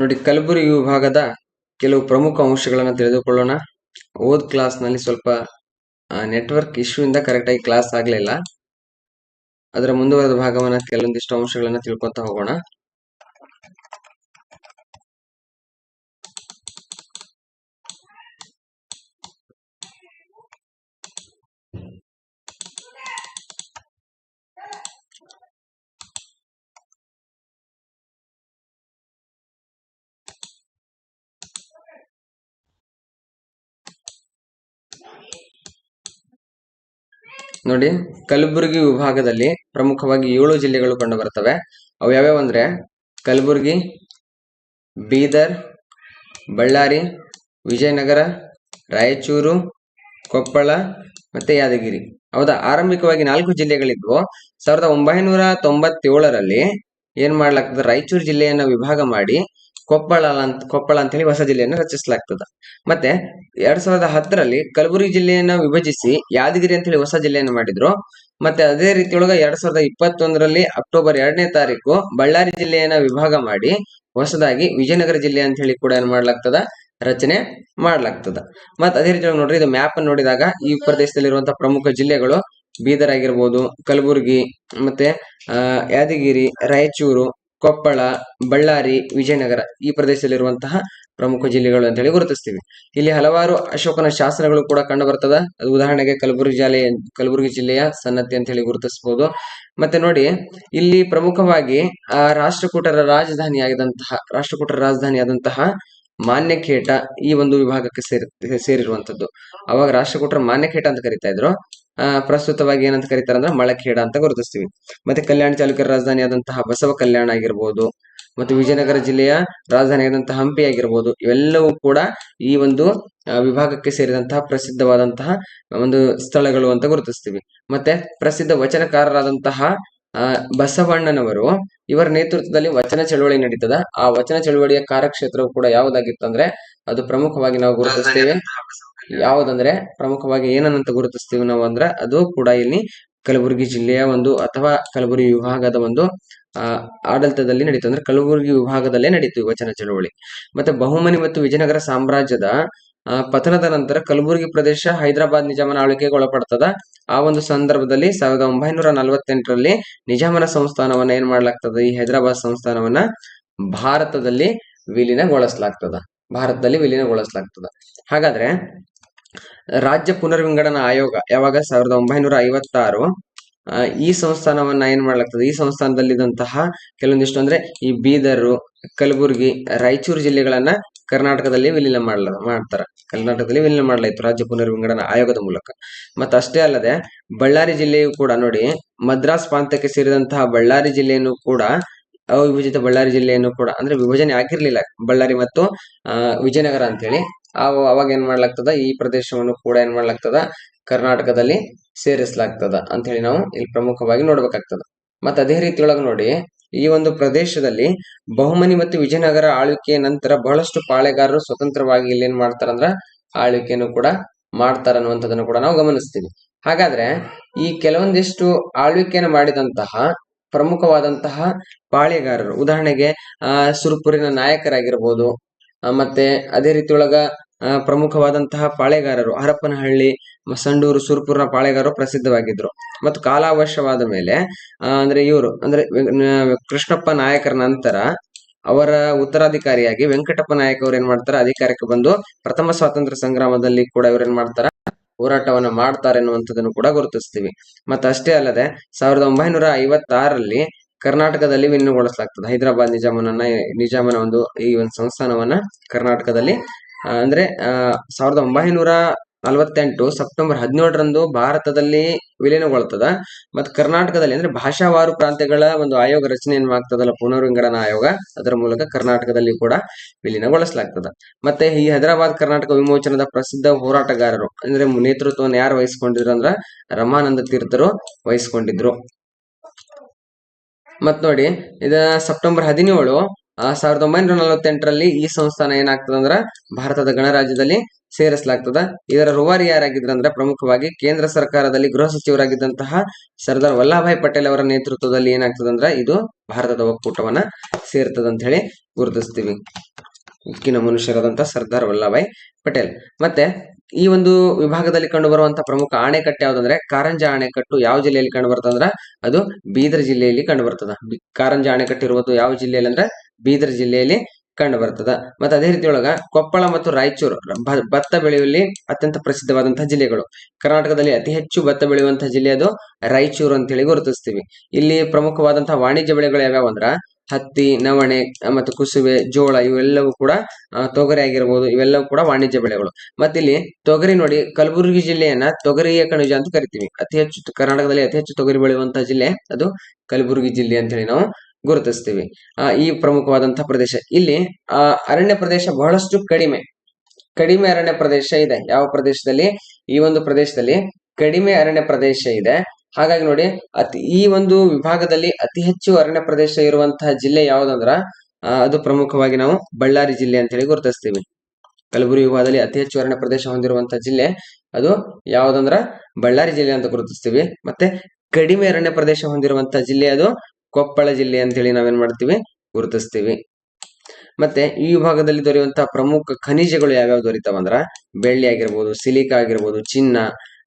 ನೋಡಿ, ಕಲಬುರಗಿ ವಿಭಾಗದ ಕೆಲವು ಪ್ರಮುಖ ಅಂಶಗಳನ್ನು ತಿಳಿದುಕೊಳ್ಳೋಣ. ಓದ್ ಕ್ಲಾಸ್ನಲ್ಲಿ ಸ್ವಲ್ಪ ನೆಟ್ವರ್ಕ್ ಇಶ್ಯೂ ಇಂದ ಕರೆಕ್ಟ್ ಆಗಿ ಕ್ಲಾಸ್ ಆಗಲಿಲ್ಲ. ಅದರ ಮುಂದುವರೆದ ಭಾಗವನ್ನು ಕೆಲವೊಂದಿಷ್ಟು ಅಂಶಗಳನ್ನು ತಿಳ್ಕೊತಾ ಹೋಗೋಣ. ನೋಡಿ, ಕಲಬುರಗಿ ವಿಭಾಗದಲ್ಲಿ ಪ್ರಮುಖವಾಗಿ ಏಳು ಜಿಲ್ಲೆಗಳು ಕಂಡು ಬರ್ತವೆ ಅವು ಯಾವ್ಯಾವ ಅಂದ್ರೆ, ಕಲಬುರಗಿ, ಬೀದರ್, ಬಳ್ಳಾರಿ, ವಿಜಯನಗರ, ರಾಯಚೂರು, ಕೊಪ್ಪಳ ಮತ್ತೆ ಯಾದಗಿರಿ. ಹೌದಾ? ಆರಂಭಿಕವಾಗಿ ನಾಲ್ಕು ಜಿಲ್ಲೆಗಳಿದ್ವು. ಸಾವಿರದ ಒಂಬೈನೂರ ತೊಂಬತ್ತೇಳರಲ್ಲಿ ಏನ್ ಮಾಡ್ಲಾಗ್ತದೆ? ರಾಯಚೂರು ಜಿಲ್ಲೆಯನ್ನ ವಿಭಾಗ ಮಾಡಿ ಕೊಪ್ಪಳ ಅಂತ ಕೊಪ್ಪಳ ಅಂತ ಹೇಳಿ ಹೊಸ ಜಿಲ್ಲೆಯನ್ನು ರಚಿಸಲಾಗ್ತದೆ. ಮತ್ತೆ ಎರಡ್ ಸಾವಿರದ ಹತ್ತರಲ್ಲಿ ಕಲಬುರಗಿ ಜಿಲ್ಲೆಯನ್ನ ವಿಭಜಿಸಿ ಯಾದಗಿರಿ ಅಂತ ಹೇಳಿ ಹೊಸ ಜಿಲ್ಲೆಯನ್ನು ಮಾಡಿದ್ರು. ಮತ್ತೆ ಅದೇ ರೀತಿಯೊಳಗ ಎರಡ್ ಸಾವಿರದ ಇಪ್ಪತ್ತೊಂದರಲ್ಲಿ ಅಕ್ಟೋಬರ್ ಎರಡನೇ ತಾರೀಕು ಬಳ್ಳಾರಿ ಜಿಲ್ಲೆಯನ್ನ ವಿಭಾಗ ಮಾಡಿ ಹೊಸದಾಗಿ ವಿಜಯನಗರ ಜಿಲ್ಲೆ ಅಂತ ಹೇಳಿ ಕೂಡ ಏನ್ ಮಾಡ್ಲಾಗ್ತದ? ರಚನೆ ಮಾಡ್ಲಾಗ್ತದ. ಮತ್ತ ಅದೇ ರೀತಿಯೊಳಗೆ ನೋಡ್ರಿ ಇದು ಮ್ಯಾಪ್ ನೋಡಿದಾಗ ಈ ಪ್ರದೇಶದಲ್ಲಿರುವಂತಹ ಪ್ರಮುಖ ಜಿಲ್ಲೆಗಳು ಬೀದರ್ ಆಗಿರ್ಬೋದು, ಕಲಬುರಗಿ, ಮತ್ತೆ ಯಾದಗಿರಿ, ರಾಯಚೂರು ಕೊಪ್ಪಳ, ಬಳ್ಳಾರಿ, ವಿಜಯನಗರ ಈ ಪ್ರದೇಶದಲ್ಲಿರುವಂತಹ ಪ್ರಮುಖ ಜಿಲ್ಲೆಗಳು ಅಂತ ಹೇಳಿ ಗುರುತಿಸ್ತೀವಿ. ಇಲ್ಲಿ ಹಲವಾರು ಅಶೋಕನ ಶಾಸನಗಳು ಕೂಡ ಕಂಡು ಬರ್ತದ ಅದು ಉದಾಹರಣೆಗೆ ಕಲಬುರಗಿ ಜಿಲ್ಲೆ, ಕಲಬುರಗಿ ಜಿಲ್ಲೆಯ ಸನ್ನತಿ ಅಂತ ಹೇಳಿ ಗುರುತಿಸಬಹುದು ಮತ್ತೆ ನೋಡಿ, ಇಲ್ಲಿ ಪ್ರಮುಖವಾಗಿ, ಆ, ರಾಷ್ಟ್ರಕೂಟರ ರಾಜಧಾನಿ ಆಗಿದಂತಹ ರಾಷ್ಟ್ರಕೂಟರ ರಾಜಧಾನಿ ಆದಂತಹ ಮಾನ್ಯಖೇಟ ಈ ಒಂದು ವಿಭಾಗಕ್ಕೆ ಸೇರಿ, ಸೇರಿರುವಂತದ್ದು. ಅವಾಗ ರಾಷ್ಟ್ರಕೂಟರ ಮಾನ್ಯಖೇಟ ಅಂತ ಕರಿತಾ ಇದ್ರು. ಪ್ರಸ್ತುತವಾಗಿ ಏನಂತ ಕರೀತಾರೆ ಅಂದ್ರೆ ಮಳಖೇಡ ಅಂತ ಗುರುತಿಸ್ತೀವಿ. ಮತ್ತೆ ಕಲ್ಯಾಣ ಚಾಲುಕ್ಯರ ರಾಜಧಾನಿ ಆದಂತಹ ಬಸವ ಕಲ್ಯಾಣ ಆಗಿರ್ಬೋದು, ಮತ್ತು ವಿಜಯನಗರ ಜಿಲ್ಲೆಯ ರಾಜಧಾನಿ ಆದಂತಹ ಹಂಪಿ ಆಗಿರ್ಬೋದು, ಇವೆಲ್ಲವೂ ಕೂಡ ಈ ಒಂದು ವಿಭಾಗಕ್ಕೆ ಸೇರಿದಂತಹ ಪ್ರಸಿದ್ಧವಾದಂತಹ ಒಂದು ಸ್ಥಳಗಳು ಅಂತ ಗುರುತಿಸ್ತೀವಿ. ಮತ್ತೆ ಪ್ರಸಿದ್ಧ ವಚನಕಾರರಾದಂತಹ ಬಸವಣ್ಣನವರು, ಇವರ ನೇತೃತ್ವದಲ್ಲಿ ವಚನ ಚಳವಳಿ ನಡೀತದ. ಆ ವಚನ ಚಳವಳಿಯ ಕಾರ್ಯಕ್ಷೇತ್ರವು ಕೂಡ ಯಾವುದಾಗಿತ್ತು ಅಂದ್ರೆ, ಅದು ಪ್ರಮುಖವಾಗಿ ನಾವು ಗುರುತಿಸ್ತೇವೆ. ಯಾವುದಂದ್ರೆ ಪ್ರಮುಖವಾಗಿ ಏನನ್ನಂತ ಗುರುತಿಸ್ತೀವಿ ನಾವು ಅಂದ್ರೆ ಅದು ಕೂಡ ಇಲ್ಲಿ ಕಲಬುರಗಿ ಜಿಲ್ಲೆಯ ಒಂದು ಅಥವಾ ಕಲಬುರಗಿ ವಿಭಾಗದ ಒಂದು ಆಡಳಿತದಲ್ಲಿ ನಡೀತು. ಅಂದ್ರೆ ಕಲಬುರಗಿ ವಿಭಾಗದಲ್ಲೇ ನಡೀತು ವಚನ ಚಳವಳಿ. ಮತ್ತೆ ಬಹುಮನಿ ಮತ್ತು ವಿಜಯನಗರ ಸಾಮ್ರಾಜ್ಯದ ಪತನದ ನಂತರ ಕಲಬುರಗಿ ಪ್ರದೇಶ ಹೈದರಾಬಾದ್ ನಿಜಾಮನ ಆಳ್ವಿಕೆಗೆ ಒಳಪಡ್ತದ. ಆ ಒಂದು ಸಂದರ್ಭದಲ್ಲಿ ಸಾವಿರದ ಒಂಬೈನೂರ ನಲವತ್ತೆಂಟರಲ್ಲಿ ನಿಜಾಮನ ಸಂಸ್ಥಾನವನ್ನ ಏನ್ ಮಾಡ್ಲಾಗ್ತದ? ಈ ಹೈದರಾಬಾದ್ ಸಂಸ್ಥಾನವನ್ನ ಭಾರತದಲ್ಲಿ ವಿಲೀನಗೊಳಿಸಲಾಗ್ತದ. ಭಾರತದಲ್ಲಿ ವಿಲೀನಗೊಳಿಸಲಾಗ್ತದ. ಹಾಗಾದ್ರೆ ರಾಜ್ಯ ಪುನರ್ವಿಂಗಡನಾ ಆಯೋಗ ಯಾವಾಗ ಸಾವಿರದ ಒಂಬೈನೂರ ಐವತ್ತಾರು ಈ ಸಂಸ್ಥಾನವನ್ನ ಏನ್ ಮಾಡ್ಲಾಗ್ತದೆ? ಈ ಸಂಸ್ಥಾನದಲ್ಲಿದ್ದಂತಹ ಕೆಲವೊಂದಿಷ್ಟು ಅಂದ್ರೆ ಈ ಬೀದರು, ಕಲಬುರಗಿ, ರಾಯಚೂರು ಜಿಲ್ಲೆಗಳನ್ನ ಕರ್ನಾಟಕದಲ್ಲಿ ವಿಲೀನ ಮಾಡ್ಲ, ಮಾಡ್ತಾರ. ಕರ್ನಾಟಕದಲ್ಲಿ ವಿಲೀನ ಮಾಡಲಾಯಿತು ರಾಜ್ಯ ಪುನರ್ವಿಂಗಡನಾ ಆಯೋಗದ ಮೂಲಕ. ಮತ್ತ ಅಷ್ಟೇ ಅಲ್ಲದೆ ಬಳ್ಳಾರಿ ಜಿಲ್ಲೆಯು ಕೂಡ ನೋಡಿ, ಮದ್ರಾಸ್ ಪ್ರಾಂತ್ಯಕ್ಕೆ ಸೇರಿದಂತಹ ಬಳ್ಳಾರಿ ಜಿಲ್ಲೆಯನ್ನು ಕೂಡ, ಅವಿಭಜಿತ ಬಳ್ಳಾರಿ ಜಿಲ್ಲೆಯನ್ನು ಕೂಡ ಅಂದ್ರೆ ವಿಭಜನೆ ಆಗಿರ್ಲಿಲ್ಲ. ಬಳ್ಳಾರಿ ಮತ್ತು ವಿಜಯನಗರ ಅಂತ ಹೇಳಿ ಅವಾಗ ಏನ್ ಮಾಡ್ಲಾಗ್ತದ? ಈ ಪ್ರದೇಶವನ್ನು ಕೂಡ ಏನ್ ಮಾಡ್ಲಾಗ್ತದ? ಕರ್ನಾಟಕದಲ್ಲಿ ಸೇರಿಸಲಾಗ್ತದ ಅಂತ ಹೇಳಿ ನಾವು ಇಲ್ಲಿ ಪ್ರಮುಖವಾಗಿ ನೋಡ್ಬೇಕಾಗ್ತದ. ಮತ್ತೆ ಅದೇ ರೀತಿಯೊಳಗೆ ನೋಡಿ, ಈ ಒಂದು ಪ್ರದೇಶದಲ್ಲಿ ಬಹುಮನಿ ಮತ್ತು ವಿಜಯನಗರ ಆಳ್ವಿಕೆಯ ನಂತರ ಬಹಳಷ್ಟು ಪಾಳೆಗಾರರು ಸ್ವತಂತ್ರವಾಗಿ ಇಲ್ಲಿ ಏನ್ ಮಾಡ್ತಾರಂದ್ರ ಆಳ್ವಿಕೆಯನ್ನು ಕೂಡ ಮಾಡ್ತಾರ ಅನ್ನುವಂಥದ್ದನ್ನು ಕೂಡ ನಾವು ಗಮನಿಸ್ತೀವಿ. ಹಾಗಾದ್ರೆ ಈ ಕೆಲವೊಂದಿಷ್ಟು ಆಳ್ವಿಕೆಯನ್ನು ಮಾಡಿದಂತಹ ಪ್ರಮುಖವಾದಂತಹ ಪಾಳೆಗಾರರು, ಉದಾಹರಣೆಗೆ, ಆ, ಸುರುಪುರಿನ ನಾಯಕರಾಗಿರ್ಬೋದು ಮತ್ತೆ ಅದೇ ರೀತಿ ಒಳಗ ಪ್ರಮುಖವಾದಂತಹ ಪಾಳೆಗಾರರು ಹರಪ್ಪನಹಳ್ಳಿ ಸಂಡೂರು ಸುರ್ಪುರ್ನ ಪಾಳೆಗಾರರು ಪ್ರಸಿದ್ಧವಾಗಿದ್ರು. ಮತ್ತು ಕಾಲಾವಶ್ಯವಾದ ಮೇಲೆ ಅಂದ್ರೆ ಇವರು, ಅಂದ್ರೆ ಕೃಷ್ಣಪ್ಪ ನಾಯಕರ ನಂತರ ಅವರ ಉತ್ತರಾಧಿಕಾರಿಯಾಗಿ ವೆಂಕಟಪ್ಪ ನಾಯಕ ಅವ್ರು ಏನ್ ಮಾಡ್ತಾರೆ, ಅಧಿಕಾರಕ್ಕೆ ಬಂದು ಪ್ರಥಮ ಸ್ವಾತಂತ್ರ್ಯ ಸಂಗ್ರಾಮದಲ್ಲಿ ಕೂಡ ಇವ್ರು ಏನ್ ಮಾಡ್ತಾರ, ಹೋರಾಟವನ್ನ ಮಾಡ್ತಾರೆ ಅನ್ನುವಂಥದ್ದನ್ನು ಕೂಡ ಗುರುತಿಸ್ತೀವಿ. ಮತ್ತೆ ಅಷ್ಟೇ ಅಲ್ಲದೆ, ಸಾವಿರದ ಒಂಬೈನೂರ ಐವತ್ತಾರರಲ್ಲಿ ಕರ್ನಾಟಕದಲ್ಲಿ ವಿಲೀನಗೊಳಿಸಲಾಗ್ತದೆ ಹೈದರಾಬಾದ್ ನಿಜಾಮನನ್ನ, ನಿಜಾಮನ ಒಂದು ಈ ಒಂದು ಸಂಸ್ಥಾನವನ್ನ ಕರ್ನಾಟಕದಲ್ಲಿ. ಅಂದ್ರೆ ಸಾವಿರದ ಒಂಬೈನೂರ ನಲವತ್ತೆಂಟು ಸೆಪ್ಟೆಂಬರ್ ಹದಿನೇಳರಂದು ಭಾರತದಲ್ಲಿ ವಿಲೀನಗೊಳ್ತದ. ಮತ್ತು ಕರ್ನಾಟಕದಲ್ಲಿ, ಅಂದ್ರೆ ಭಾಷಾವಾರು ಪ್ರಾಂತ್ಯಗಳ ಒಂದು ಆಯೋಗ ರಚನೆಯನ್ನು ಆಗ್ತದಲ್ಲ ಪುನರ್ವಿಂಗಡನಾ ಆಯೋಗ, ಅದರ ಮೂಲಕ ಕರ್ನಾಟಕದಲ್ಲಿ ಕೂಡ ವಿಲೀನಗೊಳಿಸಲಾಗ್ತದ. ಮತ್ತೆ ಈ ಹೈದರಾಬಾದ್ ಕರ್ನಾಟಕ ವಿಮೋಚನದ ಪ್ರಸಿದ್ಧ ಹೋರಾಟಗಾರರು, ಅಂದ್ರೆ ನೇತೃತ್ವವನ್ನು ಯಾರು ವಹಿಸಿಕೊಂಡಿದ್ರು ಅಂದ್ರ ರಮಾನಂದ ತೀರ್ಥರು ವಹಿಸ್ಕೊಂಡಿದ್ರು. ಮತ್ ನೋಡಿ, ಇದ ಸೆಪ್ಟೆಂಬರ್ ಹದಿನೇಳು ಸಾವಿರದ ಒಂಬೈನೂರ ನಲವತ್ತೆಂಟರಲ್ಲಿ ಈ ಸಂಸ್ಥಾನ ಏನಾಗ್ತದ ಅಂದ್ರ ಭಾರತದ ಗಣರಾಜ್ಯದಲ್ಲಿ ಸೇರಿಸಲಾಗ್ತದ. ಇದರ ರೂವಾರಿ ಯಾರಾಗಿದ್ರ ಅಂದ್ರೆ ಪ್ರಮುಖವಾಗಿ ಕೇಂದ್ರ ಸರ್ಕಾರದಲ್ಲಿ ಗೃಹ ಸಚಿವರಾಗಿದ್ದಂತಹ ಸರ್ದಾರ್ ವಲ್ಲಭಾಯ್ ಪಟೇಲ್ ಅವರ ನೇತೃತ್ವದಲ್ಲಿ ಏನಾಗ್ತದಂದ್ರ ಇದು ಭಾರತದ ಒಕ್ಕೂಟವನ್ನ ಸೇರ್ತದಂತ ಹೇಳಿ ಗುರುತಿಸ್ತೀವಿ. ಉಕ್ಕಿನ ಮನುಷ್ಯರಾದಂತಹ ಸರ್ದಾರ್ ವಲ್ಲಭಾಯ್ ಪಟೇಲ್. ಮತ್ತೆ ಈ ಒಂದು ವಿಭಾಗದಲ್ಲಿ ಕಂಡು ಬರುವಂತಹ ಪ್ರಮುಖ ಅಣೆಕಟ್ಟು ಯಾವ್ದಂದ್ರೆ, ಕಾರಂಜ ಅಣೆಕಟ್ಟು ಯಾವ ಜಿಲ್ಲೆಯಲ್ಲಿ ಕಂಡು ಅದು ಬೀದರ್ ಜಿಲ್ಲೆಯಲ್ಲಿ ಕಂಡು ಬರ್ತದ ಕಾರಂಜ ಅಣೆಕಟ್ಟು ಇರುವುದು ಯಾವ ಜಿಲ್ಲೆಯಲ್ಲಿ ಅಂದ್ರೆ, ಬೀದರ್ ಜಿಲ್ಲೆಯಲ್ಲಿ ಕಂಡು ಬರ್ತದ ಮತ್ತೆ ಅದೇ ರೀತಿಯೊಳಗ ಕೊಪ್ಪಳ ಮತ್ತು ರಾಯಚೂರು ಭತ್ತ ಬೆಳೆಯುವಲ್ಲಿ ಅತ್ಯಂತ ಪ್ರಸಿದ್ಧವಾದಂತಹ ಜಿಲ್ಲೆಗಳು. ಕರ್ನಾಟಕದಲ್ಲಿ ಅತಿ ಹೆಚ್ಚು ಭತ್ತ ಬೆಳೆಯುವಂತಹ ಜಿಲ್ಲೆ ಅದು ರಾಯಚೂರು ಅಂತ ಹೇಳಿ ಗುರುತಿಸ್ತೀವಿ. ಇಲ್ಲಿ ಪ್ರಮುಖವಾದಂತಹ ವಾಣಿಜ್ಯ ಬೆಳೆಗಳು ಯಾವ್ಯಾವ ಅಂದ್ರ ಹತ್ತಿ ನವಣೆ ಮತ್ತು ಕುಸುಬೆ ಜೋಳ ಇವೆಲ್ಲವೂ ಕೂಡ ತೊಗರಿ ಆಗಿರ್ಬೋದು. ಇವೆಲ್ಲವೂ ಕೂಡ ವಾಣಿಜ್ಯ ಬೆಳೆಗಳು. ಮತ್ತೆ ಇಲ್ಲಿ ತೊಗರಿ ನೋಡಿ ಕಲಬುರಗಿ ಜಿಲ್ಲೆಯನ್ನ ತೊಗರಿಯ ಕಣಜ ಅಂತ ಕರಿತೀವಿ. ಅತಿ ಹೆಚ್ಚು ಕರ್ನಾಟಕದಲ್ಲಿ ಅತಿ ಹೆಚ್ಚು ತೊಗರಿ ಬೆಳೆಯುವಂತಹ ಜಿಲ್ಲೆ ಅದು ಕಲಬುರಗಿ ಜಿಲ್ಲೆ ಅಂತ ಹೇಳಿ ನಾವು ಗುರುತಿಸ್ತೀವಿ. ಆ, ಈ ಪ್ರಮುಖವಾದಂತಹ ಪ್ರದೇಶ. ಇಲ್ಲಿ ಅರಣ್ಯ ಪ್ರದೇಶ ಬಹಳಷ್ಟು ಕಡಿಮೆ. ಕಡಿಮೆ ಅರಣ್ಯ ಪ್ರದೇಶ ಇದೆ. ಯಾವ ಪ್ರದೇಶದಲ್ಲಿ? ಈ ಒಂದು ಪ್ರದೇಶದಲ್ಲಿ ಕಡಿಮೆ ಅರಣ್ಯ ಪ್ರದೇಶ ಇದೆ. ಹಾಗಾಗಿ ನೋಡಿ, ಅತಿ, ಈ ಒಂದು ವಿಭಾಗದಲ್ಲಿ ಅತಿ ಹೆಚ್ಚು ಅರಣ್ಯ ಪ್ರದೇಶ ಇರುವಂತಹ ಜಿಲ್ಲೆ ಯಾವುದಂದ್ರ ಅದು ಪ್ರಮುಖವಾಗಿ ನಾವು ಬಳ್ಳಾರಿ ಜಿಲ್ಲೆ ಅಂತ ಹೇಳಿ ಗುರುತಿಸ್ತೀವಿ. ಕಲಬುರಗಿ ವಿಭಾಗದಲ್ಲಿ ಅತಿ ಹೆಚ್ಚು ಅರಣ್ಯ ಪ್ರದೇಶ ಹೊಂದಿರುವಂತಹ ಜಿಲ್ಲೆ ಅದು ಯಾವುದಂದ್ರ ಬಳ್ಳಾರಿ ಜಿಲ್ಲೆ ಅಂತ ಗುರುತಿಸ್ತೀವಿ. ಮತ್ತೆ ಕಡಿಮೆ ಅರಣ್ಯ ಪ್ರದೇಶ ಹೊಂದಿರುವಂತಹ ಜಿಲ್ಲೆ ಅದು ಕೊಪ್ಪಳ ಜಿಲ್ಲೆ ಅಂತ ಹೇಳಿ ನಾವೇನ್ ಮಾಡ್ತೀವಿ ಗುರುತಿಸ್ತೀವಿ. ಮತ್ತೆ ಈ ವಿಭಾಗದಲ್ಲಿ ದೊರೆಯುವಂತಹ ಪ್ರಮುಖ ಖನಿಜಗಳು ಯಾವ್ಯಾವ ದೊರೀತಾವಂದ್ರ, ಬೆಳ್ಳಿ ಆಗಿರ್ಬೋದು, ಸಿಲಿಕಾ ಆಗಿರ್ಬೋದು, ಚಿನ್ನ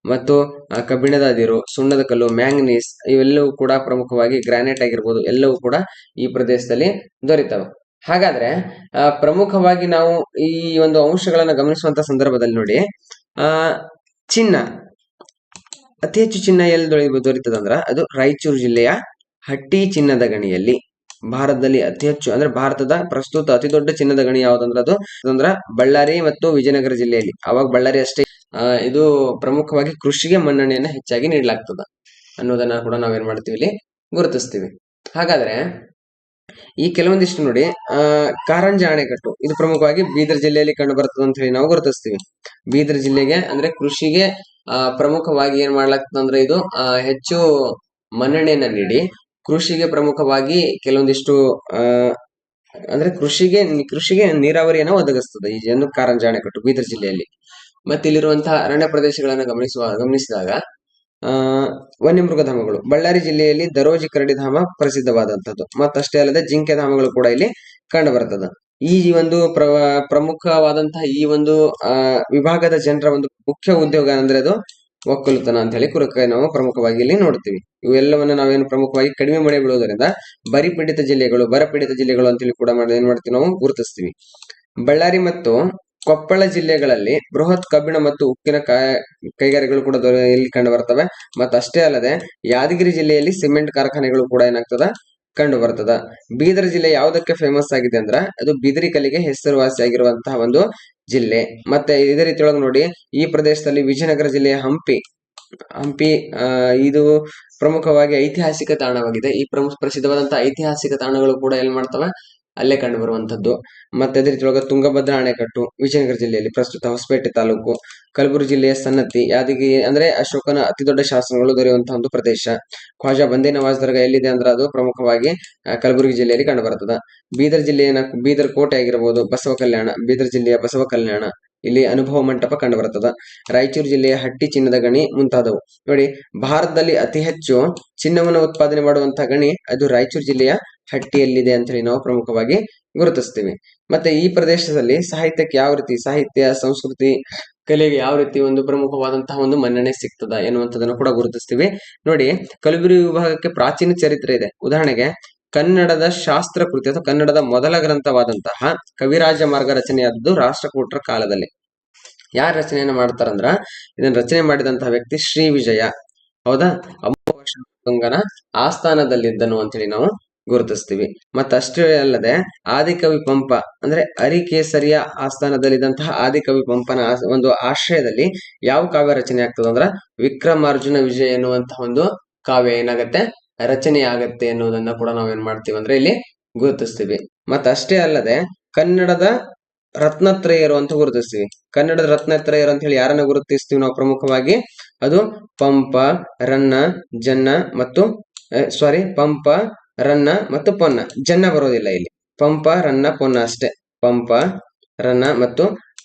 ಮತ್ತು ಕಬ್ಬಿಣದ ಅದಿರು, ಸುಣ್ಣದ ಕಲ್ಲು, ಮ್ಯಾಂಗನೀಸ್ ಇವೆಲ್ಲವೂ ಕೂಡ ಪ್ರಮುಖವಾಗಿ ಗ್ರಾನೈಟ್ ಆಗಿರ್ಬೋದು, ಎಲ್ಲವೂ ಕೂಡ ಈ ಪ್ರದೇಶದಲ್ಲಿ ದೊರೀತವೆ. ಹಾಗಾದ್ರೆ ಪ್ರಮುಖವಾಗಿ ನಾವು ಈ ಒಂದು ಅಂಶಗಳನ್ನು ಗಮನಿಸುವಂತ ಸಂದರ್ಭದಲ್ಲಿ ನೋಡಿ, ಆ, ಚಿನ್ನ. ಅತಿ ಹೆಚ್ಚು ಚಿನ್ನ ಎಲ್ಲಿ ದೊರೆ ದೊರೀತದಂದ್ರ ಅದು ರಾಯಚೂರು ಜಿಲ್ಲೆಯ ಹಟ್ಟಿ ಚಿನ್ನದ ಗಣಿಯಲ್ಲಿ. ಭಾರತದಲ್ಲಿ ಅತಿ ಹೆಚ್ಚು, ಅಂದ್ರೆ ಭಾರತದ ಪ್ರಸ್ತುತ ಅತಿ ದೊಡ್ಡ ಚಿನ್ನದ ಗಣಿ ಯಾವ್ದಂದ್ರೆ ಅದು, ಅಂದ್ರ ಬಳ್ಳಾರಿ ಮತ್ತು ವಿಜಯನಗರ ಜಿಲ್ಲೆಯಲ್ಲಿ. ಅವಾಗ ಬಳ್ಳಾರಿ ಅಷ್ಟೇ ಇದು ಪ್ರಮುಖವಾಗಿ ಕೃಷಿಗೆ ಮನ್ನಣೆಯನ್ನ ಹೆಚ್ಚಾಗಿ ನೀಡಲಾಗ್ತದ ಅನ್ನೋದನ್ನ ಕೂಡ ನಾವೇನ್ ಮಾಡ್ತೀವಿ ಇಲ್ಲಿ ಗುರುತಿಸ್ತೀವಿ. ಹಾಗಾದ್ರೆ ಈ ಕೆಲವೊಂದಿಷ್ಟು ನೋಡಿ, ಆ ಕಾರಂಜ ಅಣೆಕಟ್ಟು ಇದು ಪ್ರಮುಖವಾಗಿ ಬೀದರ್ ಜಿಲ್ಲೆಯಲ್ಲಿ ಕಂಡು ಬರ್ತದೆ ಅಂತ ಹೇಳಿ ನಾವು ಗುರುತಿಸ್ತೀವಿ. ಬೀದರ್ ಜಿಲ್ಲೆಗೆ ಅಂದ್ರೆ ಕೃಷಿಗೆ, ಆ, ಪ್ರಮುಖವಾಗಿ ಏನ್ ಮಾಡ್ಲಾಗ್ತದ ಅಂದ್ರೆ ಇದು, ಆ, ಹೆಚ್ಚು ಮನ್ನಣೆಯನ್ನ ನೀಡಿ, ಕೃಷಿಗೆ ಪ್ರಮುಖವಾಗಿ ಕೆಲವೊಂದಿಷ್ಟು ಅಂದ್ರೆ ಕೃಷಿಗೆ ಕೃಷಿಗೆ ನೀರಾವರಿಯನ್ನ ಒದಗಿಸ್ತದೆ ಈ ಜನ ಕಾರಂಜ ಅಣೆಕಟ್ಟು ಬೀದರ್ ಜಿಲ್ಲೆಯಲ್ಲಿ. ಮತ್ತೆ ಇಲ್ಲಿರುವಂತಹ ಅರಣ್ಯ ಪ್ರದೇಶಗಳನ್ನು ಗಮನಿಸುವ, ಗಮನಿಸಿದಾಗ, ಆ, ವನ್ಯಮೃಗಧಾಮಗಳು. ಬಳ್ಳಾರಿ ಜಿಲ್ಲೆಯಲ್ಲಿ ದರೋಜಿ ಕರಡಿ ಧಾಮ ಪ್ರಸಿದ್ಧವಾದಂಥದ್ದು. ಮತ್ತಷ್ಟೇ ಅಲ್ಲದೆ ಜಿಂಕೆ ಧಾಮಗಳು ಕೂಡ ಇಲ್ಲಿ ಕಂಡು ಬರ್ತದ ಈ ಒಂದು ಪ್ರ ಪ್ರಮುಖವಾದಂತಹ ಈ ಒಂದು ವಿಭಾಗದ ಜನರ ಒಂದು ಮುಖ್ಯ ಉದ್ಯೋಗ ಅಂದ್ರೆ ಅದು ಒಕ್ಕಲುತನ ಅಂತ ಹೇಳಿ ಕುರುಕ ನಾವು ಪ್ರಮುಖವಾಗಿ ಇಲ್ಲಿ ನೋಡ್ತೀವಿ. ಇವೆಲ್ಲವನ್ನ ನಾವೇನು ಪ್ರಮುಖವಾಗಿ ಕಡಿಮೆ ಮಳೆ ಬೀಳುವುದರಿಂದ ಬರಿ ಪೀಡಿತ ಜಿಲ್ಲೆಗಳು, ಬರ ಪೀಡಿತ ಜಿಲ್ಲೆಗಳು ಅಂತೇಳಿ ಕೂಡ ಏನ್ ಮಾಡ್ತೀವಿ ನಾವು ಗುರುತಿಸ್ತೀವಿ. ಬಳ್ಳಾರಿ ಮತ್ತು ಕೊಪ್ಪಳ ಜಿಲ್ಲೆಗಳಲ್ಲಿ ಬೃಹತ್ ಕಬ್ಬಿಣ ಮತ್ತು ಉಕ್ಕಿನ ಕೈಗಾರಿಕೆಗಳು ಕೂಡ ಇಲ್ಲಿ ಕಂಡು ಬರ್ತವೆ. ಮತ್ತು ಅಷ್ಟೇ ಅಲ್ಲದೆ ಯಾದಗಿರಿ ಜಿಲ್ಲೆಯಲ್ಲಿ ಸಿಮೆಂಟ್ ಕಾರ್ಖಾನೆಗಳು ಕೂಡ ಏನಾಗ್ತದ? ಕಂಡು ಬರ್ತದ. ಬೀದರ್ ಜಿಲ್ಲೆ ಯಾವುದಕ್ಕೆ ಫೇಮಸ್ ಆಗಿದೆ ಅಂದ್ರ ಅದು ಬಿದಿರಿ ಹೆಸರುವಾಸಿ ಹೆಸರುವಾಸಿಯಾಗಿರುವಂತಹ ಒಂದು ಜಿಲ್ಲೆ. ಮತ್ತೆ ಇದೇ ರೀತಿಯೊಳಗೆ ನೋಡಿ, ಈ ಪ್ರದೇಶದಲ್ಲಿ ವಿಜಯನಗರ ಜಿಲ್ಲೆಯ ಹಂಪಿ ಹಂಪಿ ಇದು ಪ್ರಮುಖವಾಗಿ ಐತಿಹಾಸಿಕ ತಾಣವಾಗಿದೆ. ಈ ಪ್ರಮುಖ ಪ್ರಸಿದ್ಧವಾದಂತಹ ಐತಿಹಾಸಿಕ ತಾಣಗಳು ಕೂಡ ಏನ್ ಮಾಡ್ತವೆ? ಅಲ್ಲೇ ಕಂಡು ಬರುವಂತದ್ದು ಮತ್ತೆ ಅದೇ ರೀತಿ ತುಂಗಭದ್ರಾ ಅಣೆಕಟ್ಟು, ವಿಜಯನಗರ ಜಿಲ್ಲೆಯಲ್ಲಿ ಪ್ರಸ್ತುತ ಹೊಸಪೇಟೆ ತಾಲೂಕು, ಕಲಬುರಗಿ ಜಿಲ್ಲೆಯ ಸನ್ನತಿ ಯಾದಗಿರಿ ಅಂದ್ರೆ ಅಶೋಕನ ಅತಿ ದೊಡ್ಡ ಶಾಸನಗಳು ದೊರೆಯುವಂತಹ ಒಂದು ಪ್ರದೇಶ. ಖ್ವಾಜಾ ಬಂದೇ ನವಾಜ್ ದರ್ಗಾ ಎಲ್ಲಿದೆ ಅಂದ್ರೆ ಅದು ಪ್ರಮುಖವಾಗಿ ಕಲಬುರಗಿ ಜಿಲ್ಲೆಯಲ್ಲಿ ಕಂಡು ಬೀದರ್ ಜಿಲ್ಲೆಯ ಬೀದರ್ ಕೋಟೆ ಆಗಿರಬಹುದು ಬಸವ ಕಲ್ಯಾಣ, ಬೀದರ್ ಜಿಲ್ಲೆಯ ಬಸವ ಕಲ್ಯಾಣ ಇಲ್ಲಿ ಅನುಭವ ಮಂಟಪ ಕಂಡುಬರುತ್ತದೆ. ರಾಯಚೂರು ಜಿಲ್ಲೆಯ ಹಟ್ಟಿ ಚಿನ್ನದ ಗಣಿ ಮುಂತಾದವು. ನೋಡಿ, ಭಾರತದಲ್ಲಿ ಅತಿ ಹೆಚ್ಚು ಚಿನ್ನವನ್ನು ಉತ್ಪಾದನೆ ಮಾಡುವಂತಹ ಗಣಿ ಅದು ರಾಯಚೂರು ಜಿಲ್ಲೆಯ ಹಟ್ಟಿಯಲ್ಲಿದೆ ಅಂತ ಹೇಳಿ ನಾವು ಪ್ರಮುಖವಾಗಿ ಗುರುತಿಸ್ತೀವಿ. ಮತ್ತೆ ಈ ಪ್ರದೇಶದಲ್ಲಿ ಸಾಹಿತ್ಯಕ್ಕೆ ಯಾವ ರೀತಿ ಸಾಹಿತ್ಯ, ಸಂಸ್ಕೃತಿ, ಕಲೆಗೆ ಯಾವ ರೀತಿ ಒಂದು ಪ್ರಮುಖವಾದಂತಹ ಒಂದು ಮನ್ನಣೆ ಸಿಗ್ತದ ಎನ್ನುವಂಥದ್ದನ್ನು ಕೂಡ ಗುರುತಿಸ್ತೀವಿ. ನೋಡಿ, ಕಲಬುರಗಿ ವಿಭಾಗಕ್ಕೆ ಪ್ರಾಚೀನ ಚರಿತ್ರೆ ಇದೆ. ಉದಾಹರಣೆಗೆ ಕನ್ನಡದ ಶಾಸ್ತ್ರ ಕೃತಿ ಅಥವಾ ಕನ್ನಡದ ಮೊದಲ ಗ್ರಂಥವಾದಂತಹ ಕವಿರಾಜ ಮಾರ್ಗ ರಚನೆಯಾದದ್ದು ರಾಷ್ಟ್ರಕೂಟರ ಕಾಲದಲ್ಲಿ. ಯಾರು ರಚನೆಯನ್ನು ಮಾಡ್ತಾರಂದ್ರ ಇದನ್ನ ರಚನೆ ಮಾಡಿದಂತಹ ವ್ಯಕ್ತಿ ಶ್ರೀ ವಿಜಯ. ಹೌದಾ? ಅಮೋಘನ ಆಸ್ಥಾನದಲ್ಲಿದ್ದನು ಅಂತೇಳಿ ನಾವು ಗುರುತಿಸ್ತೀವಿ. ಮತ್ತಷ್ಟೇ ಅಲ್ಲದೆ ಆದಿಕವಿ ಪಂಪ ಅಂದ್ರೆ ಅರಿಕೇಸರಿಯ ಆಸ್ಥಾನದಲ್ಲಿದ್ದಂತಹ ಆದಿಕವಿ ಪಂಪನ ಒಂದು ಆಶ್ರಯದಲ್ಲಿ ಯಾವ ಕಾವ್ಯ ರಚನೆ ಆಗ್ತದ ಅಂದ್ರ ವಿಕ್ರಮಾರ್ಜುನ ವಿಜಯ ಎನ್ನುವಂತಹ ಒಂದು ಕಾವ್ಯ ಏನಾಗತ್ತೆ? ರಚನೆ ಆಗತ್ತೆ ಅನ್ನೋದನ್ನ ಕೂಡ ನಾವೇನ್ ಮಾಡ್ತೀವಿ ಅಂದ್ರೆ ಇಲ್ಲಿ ಗುರುತಿಸ್ತೀವಿ. ಮತ್ತಷ್ಟೇ ಅಲ್ಲದೆ ಕನ್ನಡದ ರತ್ನತ್ರಯರು ಅಂತ ಗುರುತಿಸ್ತೀವಿ. ಕನ್ನಡದ ರತ್ನತ್ರಯರು ಅಂತ ಹೇಳಿ ಯಾರನ್ನ ಗುರುತಿಸ್ತೀವಿ ನಾವು ಪ್ರಮುಖವಾಗಿ? ಅದು ಪಂಪ, ರನ್ನ, ಜನ್ನ ಮತ್ತು ಸಾರಿ ಪಂಪ, ರನ್ನ ಮತ್ತು ಪೊನ್ನ. ಜನ್ನ ಬರೋದಿಲ್ಲ ಇಲ್ಲಿ. ಪಂಪ, ರನ್ನ, ಪೊನ್ನ ಅಷ್ಟೇ. ಪಂಪ, ರನ್ನ ಮತ್ತು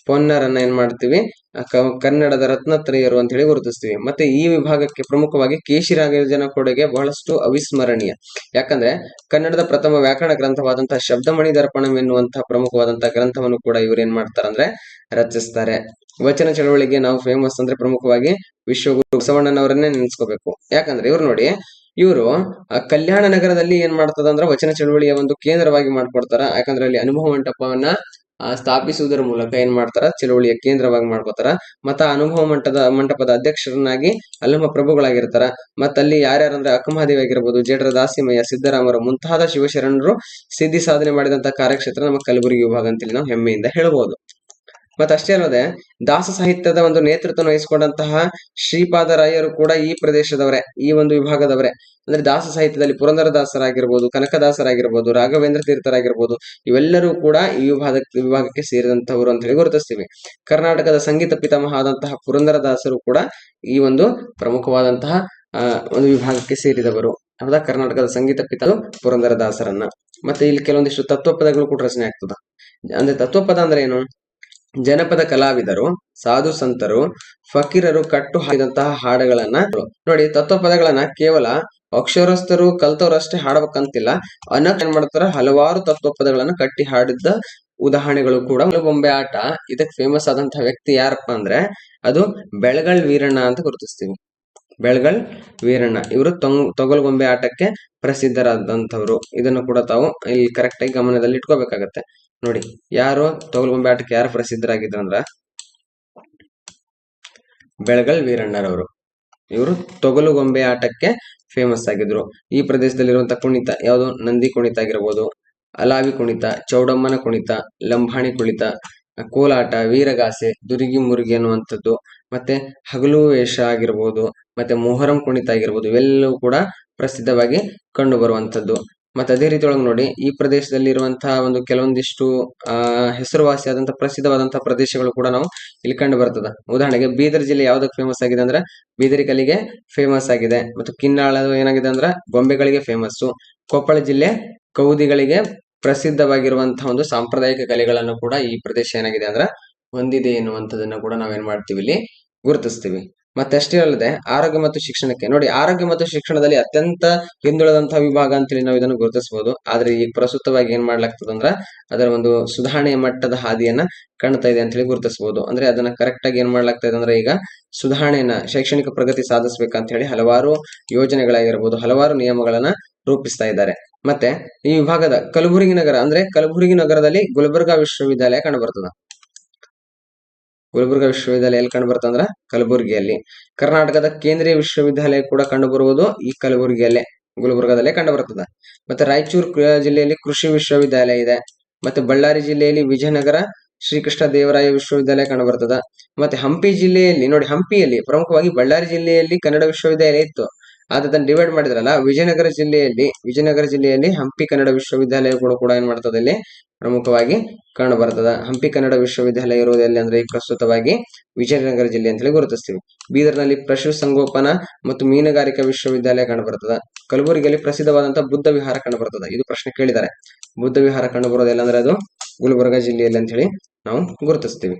ಪೊನ್ನರನ್ನ ಏನ್ ಮಾಡ್ತೀವಿ? ಕನ್ನಡದ ರತ್ನತ್ರಯರು ಅಂತ ಹೇಳಿ ಗುರುತಿಸ್ತೀವಿ. ಮತ್ತೆ ಈ ವಿಭಾಗಕ್ಕೆ ಪ್ರಮುಖವಾಗಿ ಕೇಶಿರಾಜನ ಕೊಡುಗೆ ಬಹಳಷ್ಟು ಅವಿಸ್ಮರಣೀಯ. ಯಾಕಂದ್ರೆ ಕನ್ನಡದ ಪ್ರಥಮ ವ್ಯಾಕರಣ ಗ್ರಂಥವಾದಂತಹ ಶಬ್ದಮಣಿ ದರ್ಪಣಂ ಎನ್ನುವಂತಹ ಪ್ರಮುಖವಾದಂತಹ ಗ್ರಂಥವನ್ನು ಕೂಡ ಇವ್ರು ಏನ್ ಮಾಡ್ತಾರಂದ್ರೆ ರಚಿಸ್ತಾರೆ. ವಚನ ಚಳವಳಿಗೆ ನಾವು ಫೇಮಸ್ ಅಂದ್ರೆ ಪ್ರಮುಖವಾಗಿ ವಿಶ್ವಗುರು ಬಸವಣ್ಣನವರನ್ನೇ ನೆನೆಸ್ಕೋಬೇಕು. ಯಾಕಂದ್ರೆ ಇವ್ರು ನೋಡಿ, ಇವರು ಕಲ್ಯಾಣ ನಗರದಲ್ಲಿ ಏನ್ ಮಾಡ್ತದ ಅಂದ್ರೆ ವಚನ ಚಳವಳಿಯ ಒಂದು ಕೇಂದ್ರವಾಗಿ ಮಾಡ್ಕೊಡ್ತಾರ. ಯಾಕಂದ್ರೆ ಅಲ್ಲಿ ಅನುಭವ ಮಂಟಪವನ್ನ ಸ್ಥಾಪಿಸುವುದರ ಮೂಲಕ ಏನ್ ಮಾಡ್ತಾರ? ಚಳುವಳಿಯ ಕೇಂದ್ರವಾಗಿ ಮಾಡ್ಕೋತಾರ. ಮತ್ತ ಅನುಭವ ಮಂಟದ, ಮಂಟಪದ ಅಧ್ಯಕ್ಷರನ್ನಾಗಿ ಅಲ್ಲಮ ಪ್ರಭುಗಳಾಗಿರ್ತಾರ. ಮತ್ತ ಅಲ್ಲಿ ಯಾರ್ಯಾರಂದ್ರೆ ಅಕ್ಕಮಹಾದೇವಿ ಆಗಿರ್ಬೋದು, ಜೇಡರ ದಾಸಿಮಯ್ಯ ಸಿದ್ದರಾಮರ ಮುಂತಾದ ಶಿವಶರಣರು ಸಿದ್ಧಿ ಸಾಧನೆ ಮಾಡಿದಂತ ಕಾರ್ಯಕ್ಷೇತ್ರ ನಮ್ಮ ಕಲಬುರಗಿ ವಿಭಾಗ ಅಂತೇಳಿ ನಾವು ಹೆಮ್ಮೆಯಿಂದ ಹೇಳ್ಬೋದು. ಮತ್ತೆ ಅಷ್ಟೇ ಅಲ್ಲದೆ ದಾಸ ಸಾಹಿತ್ಯದ ಒಂದು ನೇತೃತ್ವ ವಹಿಸಿಕೊಂಡಂತಹ ಶ್ರೀಪಾದರಾಯರು ಕೂಡ ಈ ಪ್ರದೇಶದವರೇ, ಈ ಒಂದು ವಿಭಾಗದವರೇ. ಅಂದ್ರೆ ದಾಸ ಸಾಹಿತ್ಯದಲ್ಲಿ ಪುರಂದರದಾಸರಾಗಿರ್ಬೋದು, ಕನಕದಾಸರಾಗಿರ್ಬೋದು, ರಾಘವೇಂದ್ರ ತೀರ್ಥರಾಗಿರ್ಬೋದು, ಇವೆಲ್ಲರೂ ಕೂಡ ಈ ವಿಭಾಗ ವಿಭಾಗಕ್ಕೆ ಸೇರಿದಂತಹವರು ಅಂತ ಹೇಳಿ ಗುರುತಿಸ್ತೀವಿ. ಕರ್ನಾಟಕದ ಸಂಗೀತ ಪಿತಾಮಹ ಆದಂತಹ ಪುರಂದರದಾಸರು ಕೂಡ ಈ ಒಂದು ಪ್ರಮುಖವಾದಂತಹ ಒಂದು ವಿಭಾಗಕ್ಕೆ ಸೇರಿದವರು. ಹೌದಾ ಕರ್ನಾಟಕದ ಸಂಗೀತ ಪಿತ ಪುರಂದರದಾಸರನ್ನ. ಮತ್ತೆ ಇಲ್ಲಿ ಕೆಲವೊಂದಿಷ್ಟು ತತ್ವ ಪದಗಳು ಕೂಡ ರಚನೆ ಆಗ್ತದ. ಅಂದ್ರೆ ತತ್ವ ಪದ ಅಂದ್ರೆ ಏನು? ಜನಪದ ಕಲಾವಿದರು, ಸಾಧು ಸಂತರು, ಫಕೀರರು ಕಟ್ಟು ಹಾಕಿದಂತಹ ಹಾಡುಗಳನ್ನ ನೋಡಿ. ತತ್ವಪದಗಳನ್ನ ಕೇವಲ ಅಕ್ಷರಸ್ಥರು, ಕಲ್ತವ್ರಷ್ಟೇ ಹಾಡಬೇಕಂತಿಲ್ಲ. ಅನಕ್ ಏನ್ ಮಾಡ್ತಾರ? ಹಲವಾರು ತತ್ವ ಪದಗಳನ್ನ ಕಟ್ಟಿ ಹಾಡಿದ್ದ ಉದಾಹರಣೆಗಳು ಕೂಡ. ಬೊಂಬೆ ಆಟ, ಇದಕ್ಕೆ ಫೇಮಸ್ ಆದಂತಹ ವ್ಯಕ್ತಿ ಯಾರಪ್ಪ ಅಂದ್ರೆ, ಅದು ಬೆಳಗಳ್ ವೀರಣ್ಣ ಅಂತ ಗುರುತಿಸ್ತೀವಿ. ಬೆಳಗಳ್ ವೀರಣ್ಣ. ಇವರು ತೊಂಗ್ ತೊಗಲ್ಗೊಂಬೆ ಆಟಕ್ಕೆ ಪ್ರಸಿದ್ಧರಾದಂಥವ್ರು. ಇದನ್ನು ಕೂಡ ತಾವು ಇಲ್ಲಿ ಕರೆಕ್ಟ್ ಆಗಿ ಗಮನದಲ್ಲಿ ಇಟ್ಕೋಬೇಕಾಗತ್ತೆ ನೋಡಿ, ಯಾರು ತೊಗಲ್ಗೊಂಬೆ ಯಾರು ಪ್ರಸಿದ್ಧರಾಗಿದ್ರು ಅಂದ್ರ ಬೆಳಗಲ್ ವೀರಣ್ಣರವರು. ಇವರು ತೊಗಲುಗೊಂಬೆ ಆಟಕ್ಕೆ ಫೇಮಸ್ ಆಗಿದ್ರು. ಈ ಪ್ರದೇಶದಲ್ಲಿರುವಂತಹ ಕುಣಿತ ಯಾವುದು? ನಂದಿ ಕುಣಿತ ಆಗಿರ್ಬೋದು, ಅಲಾವಿ ಕುಣಿತ, ಚೌಡಮ್ಮನ ಕುಣಿತ, ಲಂಬಾಣಿ ಕುಣಿತ, ಕೋಲಾಟ, ವೀರಗಾಸೆ, ದುರಿಗಿ ಮುರುಗಿ ಅನ್ನುವಂಥದ್ದು, ಮತ್ತೆ ಹಗಲು ವೇಷ ಆಗಿರ್ಬೋದು, ಮತ್ತೆ ಮೊಹರಂ ಕುಣಿತ ಆಗಿರ್ಬೋದು, ಇವೆಲ್ಲವೂ ಕೂಡ ಪ್ರಸಿದ್ಧವಾಗಿ ಕಂಡು ಬರುವಂತದ್ದು ಮತ್ತೆ ಅದೇ ರೀತಿ ಒಳಗೆ ನೋಡಿ, ಈ ಪ್ರದೇಶದಲ್ಲಿ ಇರುವಂತಹ ಒಂದು ಕೆಲವೊಂದಿಷ್ಟು ಹೆಸರುವಾಸಿ ಹೆಸರುವಾಸಿಯಾದಂತಹ ಪ್ರಸಿದ್ಧವಾದಂತಹ ಪ್ರದೇಶಗಳು ಕೂಡ ನಾವು ಇಲ್ಲಿ ಕಂಡು ಬರ್ತದ. ಉದಾಹರಣೆಗೆ ಬೀದರ್ ಜಿಲ್ಲೆ ಯಾವ್ದಕ್ಕೆ ಫೇಮಸ್ ಆಗಿದೆ ಅಂದ್ರೆ, ಬೀದರಿ ಕಲಿಗೆ ಫೇಮಸ್ ಆಗಿದೆ, ಮತ್ತು ಕಿನ್ನಾಳ ಏನಾಗಿದೆ ಅಂದ್ರೆ, ಗೊಂಬೆಗಳಿಗೆ ಫೇಮಸ್ ಕೊಪ್ಪಳ ಜಿಲ್ಲೆ ಕೌದಿಗಳಿಗೆ ಪ್ರಸಿದ್ಧವಾಗಿರುವಂತಹ ಒಂದು ಸಾಂಪ್ರದಾಯಿಕ ಕಲೆಗಳನ್ನು ಕೂಡ ಈ ಪ್ರದೇಶ ಏನಾಗಿದೆ ಅಂದ್ರೆ, ಹೊಂದಿದೆ ಎನ್ನುವಂಥದ್ದನ್ನ ಕೂಡ ನಾವೇನ್ ಮಾಡ್ತೀವಿ ಇಲ್ಲಿ ಗುರುತಿಸ್ತೀವಿ. ಮತ್ತೆ ಅಷ್ಟೇ ಅಲ್ಲದೆ ಆರೋಗ್ಯ ಮತ್ತು ಶಿಕ್ಷಣಕ್ಕೆ. ನೋಡಿ, ಆರೋಗ್ಯ ಮತ್ತು ಶಿಕ್ಷಣದಲ್ಲಿ ಅತ್ಯಂತ ಹಿಂದುಳಿದಂತಹ ವಿಭಾಗ ಅಂತೇಳಿ ನಾವು ಇದನ್ನು ಗುರುತಿಸಬಹುದು. ಆದ್ರೆ ಈಗ ಪ್ರಸ್ತುತವಾಗಿ ಏನ್ ಮಾಡ್ಲಾಗ್ತದೆ ಅಂದ್ರ ಅದರ ಒಂದು ಸುಧಾರಣೆಯ ಮಟ್ಟದ ಹಾದಿಯನ್ನ ಕಾಣ್ತಾ ಇದೆ ಅಂತ ಹೇಳಿ ಗುರುತಿಸಬಹುದು. ಅಂದ್ರೆ ಅದನ್ನ ಕರೆಕ್ಟ್ ಆಗಿ ಏನ್ ಮಾಡ್ಲಾಗ್ತಾ ಅಂದ್ರೆ ಈಗ ಸುಧಾರಣೆಯನ್ನ, ಶೈಕ್ಷಣಿಕ ಪ್ರಗತಿ ಸಾಧಿಸಬೇಕಂತ ಹೇಳಿ ಹಲವಾರು ಯೋಜನೆಗಳಾಗಿರ್ಬೋದು, ಹಲವಾರು ನಿಯಮಗಳನ್ನ ರೂಪಿಸ್ತಾ ಇದ್ದಾರೆ. ಮತ್ತೆ ಈ ವಿಭಾಗದ ಕಲಬುರಗಿ ನಗರ, ಅಂದ್ರೆ ಕಲಬುರಗಿ ನಗರದಲ್ಲಿ ಗುಲ್ಬರ್ಗಾ ವಿಶ್ವವಿದ್ಯಾಲಯ ಕಂಡುಬರ್ತದ. ಗುಲ್ಬರ್ಗಾ ವಿಶ್ವವಿದ್ಯಾಲಯ ಎಲ್ಲಿ ಕಂಡು ಅಂದ್ರ ಕಲಬುರಗಿಯಲ್ಲಿ. ಕರ್ನಾಟಕದ ಕೇಂದ್ರೀಯ ವಿಶ್ವವಿದ್ಯಾಲಯ ಕೂಡ ಕಂಡು ಬರುವುದು ಈ ಕಲಬುರಗಿಯಲ್ಲೇ, ಗುಲ್ಬರ್ಗದಲ್ಲೇ ಕಂಡು ಬರ್ತದೆ ಮತ್ತೆ ರಾಯಚೂರು ಜಿಲ್ಲೆಯಲ್ಲಿ ಕೃಷಿ ವಿಶ್ವವಿದ್ಯಾಲಯ ಇದೆ. ಮತ್ತೆ ಬಳ್ಳಾರಿ ಜಿಲ್ಲೆಯಲ್ಲಿ ವಿಜಯನಗರ ಶ್ರೀಕೃಷ್ಣ ದೇವರಾಯ ವಿಶ್ವವಿದ್ಯಾಲಯ ಕಂಡು ಬರ್ತದ. ಮತ್ತೆ ಹಂಪಿ ಜಿಲ್ಲೆಯಲ್ಲಿ, ನೋಡಿ ಹಂಪಿಯಲ್ಲಿ ಪ್ರಮುಖವಾಗಿ ಬಳ್ಳಾರಿ ಜಿಲ್ಲೆಯಲ್ಲಿ ಕನ್ನಡ ವಿಶ್ವವಿದ್ಯಾಲಯ ಇತ್ತು. ಅದನ್ನ ಡಿವೈಡ್ ಮಾಡಿದ್ರಲ್ಲ, ವಿಜಯನಗರ ಜಿಲ್ಲೆಯಲ್ಲಿ ವಿಜಯನಗರ ಜಿಲ್ಲೆಯಲ್ಲಿ ಹಂಪಿ ಕನ್ನಡ ವಿಶ್ವವಿದ್ಯಾಲಯ ಕೂಡ ಏನ್ ಮಾಡ್ತದೆ ಇಲ್ಲಿ ಪ್ರಮುಖವಾಗಿ ಕಂಡು ಬರ್ತದ. ಹಂಪಿ ಕನ್ನಡ ವಿಶ್ವವಿದ್ಯಾಲಯ ಇರುವುದು ಎಲ್ಲಿ ಅಂದ್ರೆ ಪ್ರಸ್ತುತವಾಗಿ ವಿಜಯನಗರ ಜಿಲ್ಲೆ ಅಂತ ಹೇಳಿ ಗುರುತಿಸ್ತೀವಿ. ಬೀದರ್ನಲ್ಲಿ ಪಶು ಸಂಗೋಪನಾ ಮತ್ತು ಮೀನುಗಾರಿಕಾ ವಿಶ್ವವಿದ್ಯಾಲಯ ಕಂಡು ಬರ್ತದ. ಕಲಬುರಗಿಯಲ್ಲಿ ಪ್ರಸಿದ್ಧವಾದಂತಹ ಬುದ್ಧ ವಿಹಾರ ಕಂಡು ಬರ್ತದ. ಇದು ಪ್ರಶ್ನೆ ಕೇಳಿದ್ದಾರೆ. ಬುದ್ಧ ವಿಹಾರ ಕಂಡು ಬರೋದು ಎಲ್ಲ ಅಂದ್ರೆ ಅದು ಗುಲ್ಬರ್ಗ ಜಿಲ್ಲೆಯಲ್ಲಿ ಅಂತ ಹೇಳಿ ನಾವು ಗುರುತಿಸ್ತೀವಿ.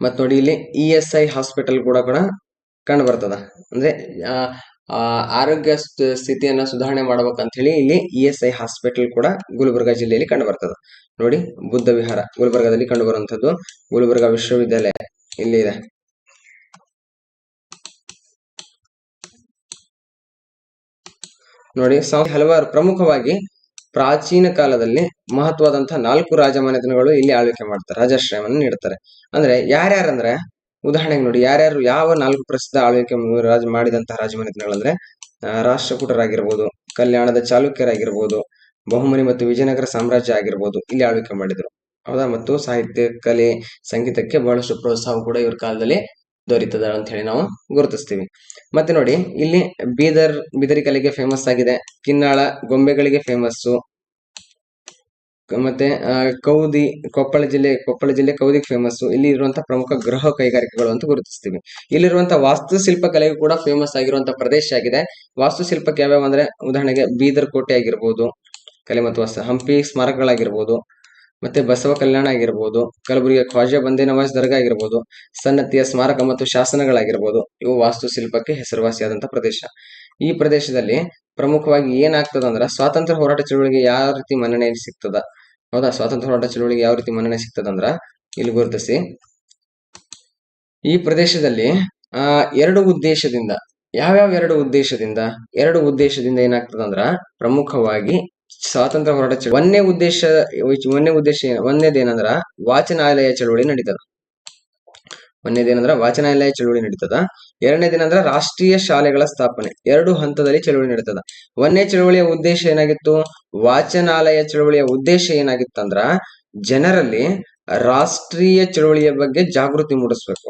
ಮತ್ ನೋಡಿ ಇಲ್ಲಿ ಇ ಎಸ್ ಐ ಹಾಸ್ಪಿಟಲ್ ಕೂಡ ಕೂಡ ಕಂಡು ಬರ್ತದ. ಅಂದ್ರೆ ಆರೋಗ್ಯ ಸ್ಥ- ಸ್ಥಿತಿಯನ್ನ ಸುಧಾರಣೆ ಮಾಡ್ಬೇಕಂತ ಹೇಳಿ ಇಲ್ಲಿ ಇ ಎಸ್ ಐ ಹಾಸ್ಪಿಟಲ್ ಕೂಡ ಗುಲ್ಬರ್ಗಾ ಜಿಲ್ಲೆಯಲ್ಲಿ ಕಂಡು ಬರ್ತದ. ನೋಡಿ, ಬುದ್ಧ ವಿಹಾರ, ಗುಲ್ಬರ್ಗಾದಲ್ಲಿ ಕಂಡು ಬರುವಂತದ್ದು ಗುಲ್ಬರ್ಗಾ ವಿಶ್ವವಿದ್ಯಾಲಯ ಇಲ್ಲಿ ಇದೆ. ನೋಡಿ ಹಲವಾರು ಪ್ರಮುಖವಾಗಿ ಪ್ರಾಚೀನ ಕಾಲದಲ್ಲಿ ಮಹತ್ವದಂತಹ ನಾಲ್ಕು ರಾಜಮನೆತನಗಳು ಇಲ್ಲಿ ಆಳ್ವಿಕೆ ಮಾಡ್ತಾರೆ, ರಾಜಾಶ್ರಯವನ್ನು ನೀಡ್ತಾರೆ. ಅಂದ್ರೆ, ಯಾರ್ಯಾರಂದ್ರೆ ಉದಾಹರಣೆಗೆ ನೋಡಿ, ಯಾರ್ಯಾರು ಯಾವ ನಾಲ್ಕು ಪ್ರಸಿದ್ಧ ಆಳ್ವಿಕೆ ರಾಜ ಮಾಡಿದಂತಹ ರಾಜಮನೆತನಗಳಂದ್ರೆ ರಾಷ್ಟ್ರಕೂಟರಾಗಿರ್ಬೋದು, ಕಲ್ಯಾಣದ ಚಾಲುಕ್ಯರಾಗಿರ್ಬೋದು, ಬಹುಮನಿ ಮತ್ತು ವಿಜಯನಗರ ಸಾಮ್ರಾಜ್ಯ ಆಗಿರ್ಬೋದು, ಇಲ್ಲಿ ಆಳ್ವಿಕೆ ಮಾಡಿದ್ರು. ಹೌದಾ? ಮತ್ತು ಸಾಹಿತ್ಯ, ಕಲೆ, ಸಂಗೀತಕ್ಕೆ ಬಹಳಷ್ಟು ಪ್ರೋತ್ಸಾಹ ಕೂಡ ಇವ್ರ ಕಾಲದಲ್ಲಿ ದೊರೀತದ ಅಂತ ಹೇಳಿ ನಾವು ಗುರುತಿಸ್ತೀವಿ. ಮತ್ತೆ ನೋಡಿ, ಇಲ್ಲಿ ಬೀದರ್, ಬಿದರಿ ಕಲೆಗೆ ಫೇಮಸ್ ಆಗಿದೆ. ಕಿನ್ನಾಳ, ಗೊಂಬೆಗಳಿಗೆ ಫೇಮಸ್ಸು ಮತ್ತೆ ಕೌದಿ, ಕೊಪ್ಪಳ ಜಿಲ್ಲೆ ಕೊಪ್ಪಳ ಜಿಲ್ಲೆ ಕೌದಿಗೆ ಫೇಮಸ್ ಇಲ್ಲಿ ಇರುವಂತಹ ಪ್ರಮುಖ ಗೃಹ ಕೈಗಾರಿಕೆಗಳು ಅಂತ ಗುರುತಿಸ್ತೀವಿ. ಇಲ್ಲಿರುವಂತಹ ವಾಸ್ತುಶಿಲ್ಪ ಕಲೆಗೂ ಕೂಡ ಫೇಮಸ್ ಆಗಿರುವಂತಹ ಪ್ರದೇಶ ಆಗಿದೆ. ವಾಸ್ತುಶಿಲ್ಪಕ್ಕೆ ಯಾವ್ಯಾವ ಅಂದ್ರೆ, ಉದಾಹರಣೆಗೆ ಬೀದರ್ ಕೋಟೆ ಆಗಿರ್ಬೋದು, ಕಲೆ ಮತ್ತು ವಸ್ತು, ಹಂಪಿ ಸ್ಮಾರಕಗಳಾಗಿರ್ಬೋದು, ಮತ್ತೆ ಬಸವ ಕಲ್ಯಾಣ ಆಗಿರ್ಬೋದು ಕಲಬುರಗಿಯ ಖ್ವಾಜಾ ಬಂದೇ ನವಾಜ್ ದರ್ಗಾ ಆಗಿರ್ಬೋದು, ಸನ್ನತಿಯ ಸ್ಮಾರಕ ಮತ್ತು ಶಾಸನಗಳಾಗಿರ್ಬೋದು, ಇವು ವಾಸ್ತುಶಿಲ್ಪಕ್ಕೆ ಹೆಸರುವಾಸಿಯಾದಂತಹ ಪ್ರದೇಶ. ಈ ಪ್ರದೇಶದಲ್ಲಿ ಪ್ರಮುಖವಾಗಿ ಏನಾಗ್ತದ ಅಂದ್ರೆ ಸ್ವಾತಂತ್ರ್ಯ ಹೋರಾಟ ಚಳುವಳಿಗೆ ಯಾವ ರೀತಿ ಮನ್ನಣೆ ಸಿಗ್ತದ? ಹೌದಾ? ಸ್ವಾತಂತ್ರ್ಯ ಹೋರಾಟ ಚಳುವಳಿಗೆ ಯಾವ ರೀತಿ ಮನ್ನಣೆ ಸಿಗ್ತದಂದ್ರ ಇಲ್ಲಿ ಗುರುತಿಸಿ. ಈ ಪ್ರದೇಶದಲ್ಲಿ, ಆ, ಎರಡು ಉದ್ದೇಶದಿಂದ, ಯಾವ್ಯಾವ ಎರಡು ಉದ್ದೇಶದಿಂದ ಎರಡು ಉದ್ದೇಶದಿಂದ ಏನಾಗ್ತದಂದ್ರ ಪ್ರಮುಖವಾಗಿ ಸ್ವಾತಂತ್ರ್ಯ ಹೋರಾಟ ಒಂದೇ ಉದ್ದೇಶ ಒಂದೇ ಉದ್ದೇಶ ಒಂದೇದೇನಂದ್ರ ವಾಚನಾಲಯ ಚಳವಳಿ ನಡೀತದ. ಒಂದೇದೇನಂದ್ರ ವಾಚನಾಲಯ ಚಳವಳಿ ನಡೀತದ. ಎರಡನೇದೇನಂದ್ರ ರಾಷ್ಟ್ರೀಯ ಶಾಲೆಗಳ ಸ್ಥಾಪನೆ. ಎರಡು ಹಂತದಲ್ಲಿ ಚಳುವಳಿ ನಡೀತದ. ಒಂದನೇ ಚಳವಳಿಯ ಉದ್ದೇಶ ಏನಾಗಿತ್ತು? ವಾಚನಾಲಯ ಚಳುವಳಿಯ ಉದ್ದೇಶ ಏನಾಗಿತ್ತಂದ್ರ ಜನರಲ್ಲಿ ರಾಷ್ಟ್ರೀಯ ಚಳುವಳಿಯ ಬಗ್ಗೆ ಜಾಗೃತಿ ಮೂಡಿಸ್ಬೇಕು.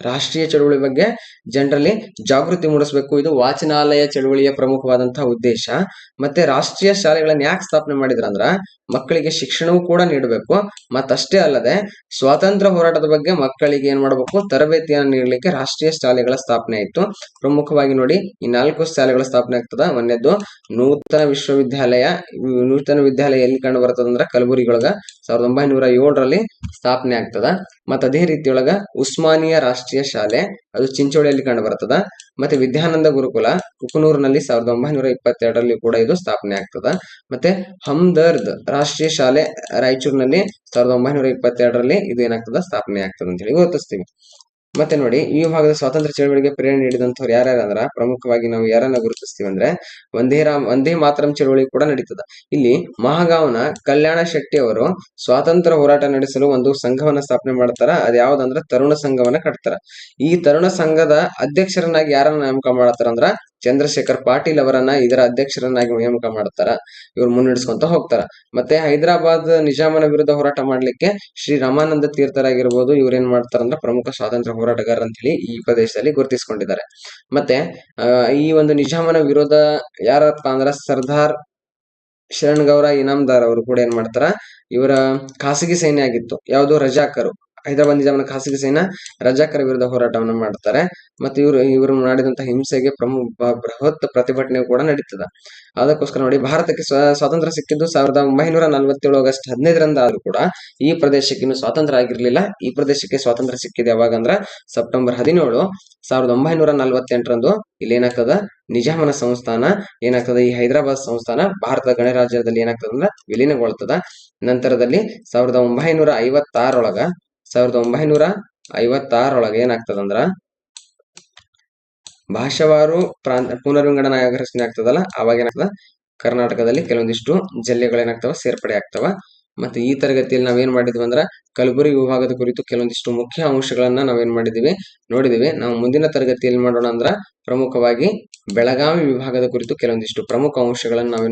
ರಾಷ್ಟ್ರೀಯ ಚಳವಳಿ ಬಗ್ಗೆ ಜನರಲ್ಲಿ ಜಾಗೃತಿ ಮೂಡಿಸಬೇಕು. ಇದು ವಾಚನಾಲಯ ಚಳುವಳಿಯ ಪ್ರಮುಖವಾದಂತಹ ಉದ್ದೇಶ. ಮತ್ತೆ ರಾಷ್ಟ್ರೀಯ ಶಾಲೆಗಳನ್ನ ಯಾಕೆ ಸ್ಥಾಪನೆ ಮಾಡಿದ್ರ ಅಂದ್ರ ಮಕ್ಕಳಿಗೆ ಶಿಕ್ಷಣವೂ ಕೂಡ ನೀಡಬೇಕು. ಮತ್ತಷ್ಟೇ ಅಲ್ಲದೆ, ಸ್ವಾತಂತ್ರ್ಯ ಹೋರಾಟದ ಬಗ್ಗೆ ಮಕ್ಕಳಿಗೆ ಏನ್ ಮಾಡಬೇಕು? ತರಬೇತಿಯನ್ನು ನೀಡಲಿಕ್ಕೆ ರಾಷ್ಟ್ರೀಯ ಶಾಲೆಗಳ ಸ್ಥಾಪನೆ ಆಯಿತು ಪ್ರಮುಖವಾಗಿ ನೋಡಿ, ಈ ನಾಲ್ಕು ಶಾಲೆಗಳ ಸ್ಥಾಪನೆ ಆಗ್ತದ. ಒಂದೇದು ನೂತನ ವಿಶ್ವವಿದ್ಯಾಲಯ. ನೂತನ ವಿದ್ಯಾಲಯ ಎಲ್ಲಿ ಕಂಡು ಬರ್ತದ ಅಂದ್ರೆ ಕಲಬುರಗಿಯೊಳಗ. ಸಾವಿರದ ಒಂಬೈನೂರ ಏಳರಲ್ಲಿ ಸ್ಥಾಪನೆ ಆಗ್ತದ. ಮತ್ತ ಅದೇ ರೀತಿಯೊಳಗ ಉಸ್ಮಾನಿಯಾ ರಾಷ್ಟ್ರೀಯ ಶಾಲೆ. ಅದು ಚಿಂಚೋಳಿಯಲ್ಲಿ ಕಂಡು ಬರ್ತದ ಮತ್ತೆ ವಿದ್ಯಾನಂದ ಗುರುಕುಲ ಕುಕನೂರಿನಲ್ಲಿ ಸಾವಿರದ ಒಂಬೈನೂರ ಇಪ್ಪತ್ತೆರಡರಲ್ಲಿ ಕೂಡ ಇದು ಸ್ಥಾಪನೆ ಆಗ್ತದ. ಮತ್ತೆ ಹಮ್ದರ್ದ್ ರಾಷ್ಟ್ರೀಯ ಶಾಲೆ ರಾಯಚೂರಿನಲ್ಲಿ ಸಾವಿರದ ಒಂಬೈನೂರ ಇಪ್ಪತ್ತೆರಡರಲ್ಲಿ ಇದು ಏನಾಗ್ತದ? ಸ್ಥಾಪನೆ ಆಗ್ತದ ಅಂತ ಹೇಳಿ ಗುರುತಿಸ್ತೀವಿ ಮತ್ತೆ ನೋಡಿ, ಈ ಭಾಗದ ಸ್ವಾತಂತ್ರ್ಯ ಚಳವಳಿಗೆ ಪ್ರೇರಣೆ ನೀಡಿದಂಥವ್ರು ಯಾರ್ಯಾರ ಅಂದ್ರ, ಪ್ರಮುಖವಾಗಿ ನಾವು ಯಾರನ್ನ ಗುರುತಿಸ್ತೀವಿ ಅಂದ್ರೆ ಒಂದೇ ರಾಮ್ ಒಂದೇ ಮಾತರಂ ಚಳವಳಿ ಕೂಡ ನಡೀತದ. ಇಲ್ಲಿ ಮಹಾಗಾವ್ನ ಕಲ್ಯಾಣ ಶೆಟ್ಟಿ ಅವರು ಸ್ವಾತಂತ್ರ್ಯ ಹೋರಾಟ ನಡೆಸಲು ಒಂದು ಸಂಘವನ್ನ ಸ್ಥಾಪನೆ ಮಾಡ್ತಾರ. ಅದ್ ಯಾವ್ದಂದ್ರ ತರುಣ ಸಂಘವನ್ನ ಕಟ್ತಾರ. ಈ ತರುಣ ಸಂಘದ ಅಧ್ಯಕ್ಷರನ್ನಾಗಿ ಯಾರನ್ನ ನೇಮಕ ಮಾಡತ್ತಾರ ಅಂದ್ರ ಚಂದ್ರಶೇಖರ್ ಪಾಟೀಲ್ ಅವರನ್ನ ಇದರ ಅಧ್ಯಕ್ಷರನ್ನಾಗಿ ನೇಮಕ ಮಾಡ್ತಾರ. ಇವ್ರು ಮುನ್ನಡೆಸ್ಕೊಂತ ಹೋಗ್ತಾರ. ಮತ್ತೆ ಹೈದರಾಬಾದ್ ನಿಜಾಮನ ವಿರುದ್ಧ ಹೋರಾಟ ಮಾಡ್ಲಿಕ್ಕೆ ಶ್ರೀ ರಾಮಾನಂದ ತೀರ್ಥರಾಗಿರ್ಬೋದು ಇವ್ರು ಏನ್ ಮಾಡ್ತಾರ ಅಂದ್ರೆ ಪ್ರಮುಖ ಸ್ವಾತಂತ್ರ್ಯ ಹೋರಾಟಗಾರ ಅಂತ ಹೇಳಿ ಈ ಪ್ರದೇಶದಲ್ಲಿ ಗುರುತಿಸಿಕೊಂಡಿದ್ದಾರೆ. ಮತ್ತೆ ಈ ಒಂದು ನಿಜಾಮನ ವಿರೋಧ ಯಾರಪ್ಪ ಅಂದ್ರ ಸರ್ದಾರ್ ಶರಣ್ ಗೌರ ಇನಾಮದಾರ್ ಅವರು ಕೂಡ ಏನ್ ಮಾಡ್ತಾರ, ಇವರ ಖಾಸಗಿ ಸೈನ್ಯ ಆಗಿತ್ತು. ಯಾವುದು ರಜಾಕರು. ಹೈದರಾಬಾದ್ ನಿಜಾಮನ ಖಾಸಗಿ ಸೈನ್ಯ ರಜಾಕರ ವಿರುದ್ಧ ಹೋರಾಟವನ್ನು ಮಾಡ್ತಾರೆ. ಮತ್ತೆ ಇವರು ಇವರು ಮಾಡಿದಂತಹ ಹಿಂಸೆಗೆ ಪ್ರಮುಖ ಬೃಹತ್ ಪ್ರತಿಭಟನೆ ಕೂಡ ನಡೀತದ. ಅದಕ್ಕೋಸ್ಕರ ನೋಡಿ, ಭಾರತಕ್ಕೆ ಸ್ವ- ಸ್ವಾತಂತ್ರ್ಯ ಸಿಕ್ಕಿದ್ದು ಸಾವಿರದ ಒಂಬೈನೂರ ನಲವತ್ತೇಳು ಆಗಸ್ಟ್ ಹದಿನೈದರಿಂದ ಆದರೂ ಕೂಡ ಈ ಪ್ರದೇಶಕ್ಕೆ ಇನ್ನು ಸ್ವಾತಂತ್ರ್ಯ ಆಗಿರಲಿಲ್ಲ. ಈ ಪ್ರದೇಶಕ್ಕೆ ಸ್ವಾತಂತ್ರ್ಯ ಸಿಕ್ಕಿದೆ ಯಾವಾಗ ಅಂದ್ರ ಸೆಪ್ಟೆಂಬರ್ ಹದಿನೇಳು, ಸಾವಿರದ ಒಂಬೈನೂರ ನಲವತ್ತೆಂಟರಂದು ಇಲ್ಲಿ ಏನಾಗ್ತದ ನಿಜಾಮನ ಸಂಸ್ಥಾನ ಏನಾಗ್ತದ? ಈ ಹೈದರಾಬಾದ್ ಸಂಸ್ಥಾನ ಭಾರತದ ಗಣರಾಜ್ಯದಲ್ಲಿ ಏನಾಗ್ತದ ಅಂದ್ರೆ ವಿಲೀನಗೊಳ್ತದ. ನಂತರದಲ್ಲಿ ಸಾವಿರದ ಒಂಬೈನೂರ ಐವತ್ತಾರೊಳಗ ಸಾವಿರದ ಒಂಬೈನೂರ ಐವತ್ತಾರೊಳಗೆ ಏನಾಗ್ತದಂದ್ರ ಭಾಷಾವಾರು ಪ್ರಾಂತ ಪುನರ್ವಿಂಗಡಣಾ ರಚನೆ ಆಗ್ತದಲ್ಲ ಅವಾಗ ಏನಾಗ್ತದ? ಕರ್ನಾಟಕದಲ್ಲಿ ಕೆಲವೊಂದಿಷ್ಟು ಜಿಲ್ಲೆಗಳೇನಾಗ್ತವ? ಸೇರ್ಪಡೆ ಆಗ್ತವ. ಮತ್ತೆ ಈ ತರಗತಿಯಲ್ಲಿ ನಾವೇನ್ ಮಾಡಿದ್ವಿ ಅಂದ್ರ ಕಲಬುರಗಿ ವಿಭಾಗದ ಕುರಿತು ಕೆಲವೊಂದಿಷ್ಟು ಮುಖ್ಯ ಅಂಶಗಳನ್ನ ನಾವೇನ್ ಮಾಡಿದ್ದೀವಿ ನೋಡಿದೀವಿ. ನಾವು ಮುಂದಿನ ತರಗತಿಯಲ್ಲಿ ಮಾಡೋಣ ಅಂದ್ರ ಪ್ರಮುಖವಾಗಿ ಬೆಳಗಾವಿ ವಿಭಾಗದ ಕುರಿತು ಕೆಲವೊಂದಿಷ್ಟು ಪ್ರಮುಖ ಅಂಶಗಳನ್ನ ನಾವೇನ್